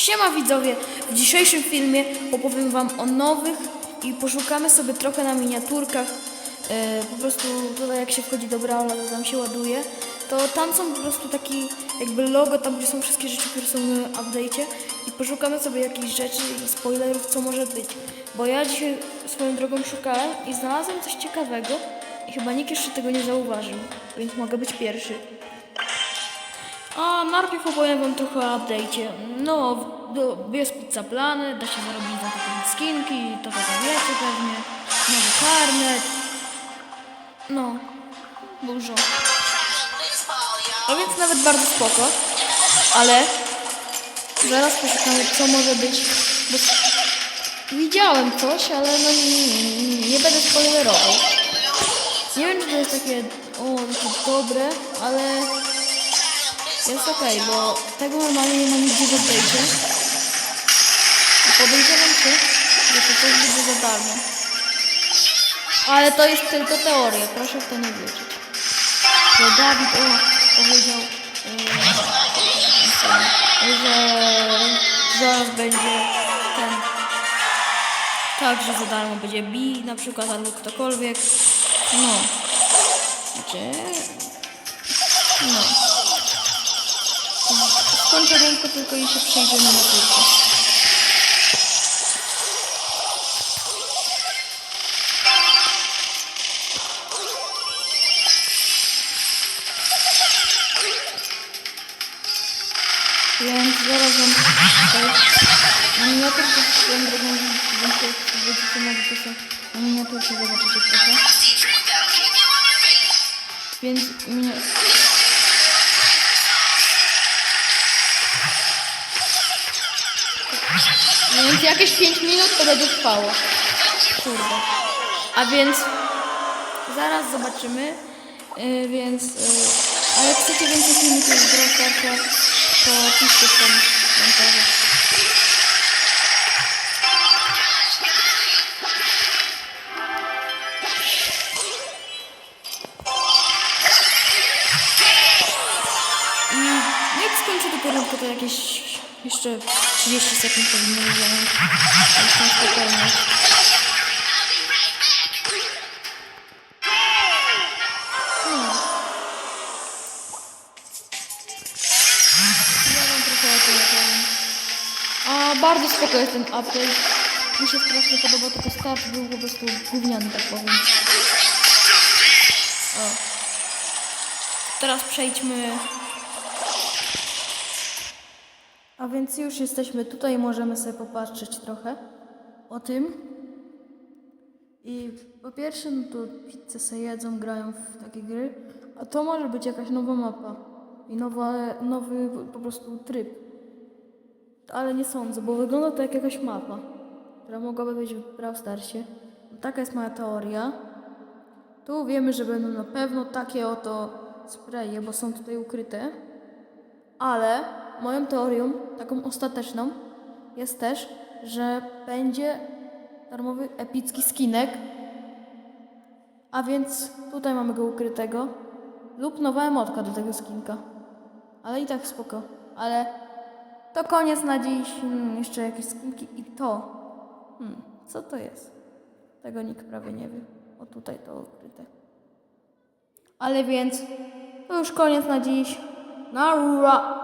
Siema widzowie, w dzisiejszym filmie opowiem wam o nowych i poszukamy sobie trochę na miniaturkach. E, po prostu tutaj jak się wchodzi do Brawla, to tam się ładuje. To tam są po prostu taki jakby logo, tam gdzie są wszystkie rzeczy, które są w update'cie i poszukamy sobie jakichś rzeczy i spoilerów, co może być. Bo ja dzisiaj swoją drogą szukałem i znalazłem coś ciekawego i chyba nikt jeszcze tego nie zauważył, więc mogę być pierwszy. A najpierw opowiem wam trochę o update'cie. No, do, jest pizza plany, da się zarobić za takie skinki, to to wiecie pewnie. Nowy karnet. No, dużo. A więc nawet bardzo spoko. Ale zaraz poszukamy co może być. Bo widziałem coś, ale no nie, nie, nie będę spoilerował. Nie wiem czy to jest takie, o, takie dobre, ale jest okej, bo tego normalnie nie ma nigdzie w update'cie. Podejrzewam się, że to coś będzie za darmo. Ale to jest tylko teoria, proszę w to nie wierzyć. To Dawid o, powiedział, yy, że zaraz będzie ten, tak, że za darmo będzie Bi na przykład, albo ktokolwiek. No. Gdzie? No. Skończę rękę tylko i się przejdziemy na górkę. Więc zaraz wam na miniaturce swoją drogą zwrócicie może to są na miniaturce zobaczycie trochę. Więc minia... Więc jakieś 5 minut to będzie trwało. Kurde. A więc zaraz zobaczymy. Yy, więc, yy, ale jak chcecie więcej filmików z Brawl to piszcie w. I jak skończę do porządku, to jakieś jeszcze 30 sekund powinno. Jestem spokojny. Hmm. Ja wam trochę opowiem. A bardzo spoko jest ten update. Mi się strasznie podoba, tylko start był po prostu gówniany, tak powiem. O. Teraz przejdźmy a więc już jesteśmy tutaj, możemy sobie popatrzeć trochę o tym. I po pierwsze, no to pizzę sobie jedzą, grają w takie gry, a to może być jakaś nowa mapa i nowa, nowy po prostu tryb. Ale nie sądzę, bo wygląda to jak jakaś mapa, która mogłaby być w Brawl Starsie. Taka jest moja teoria. Tu wiemy, że będą na pewno takie oto spraye, bo są tutaj ukryte. Ale moją teorią, taką ostateczną, jest też, że będzie darmowy epicki skinek. A więc tutaj mamy go ukrytego. Lub nowa emotka do tego skinka. Ale i tak spoko. Ale to koniec na dziś. Hmm, jeszcze jakieś skinki i to. Hmm, co to jest? Tego nikt prawie nie wie. O tutaj to ukryte. Ale więc to już koniec na dziś. Narura!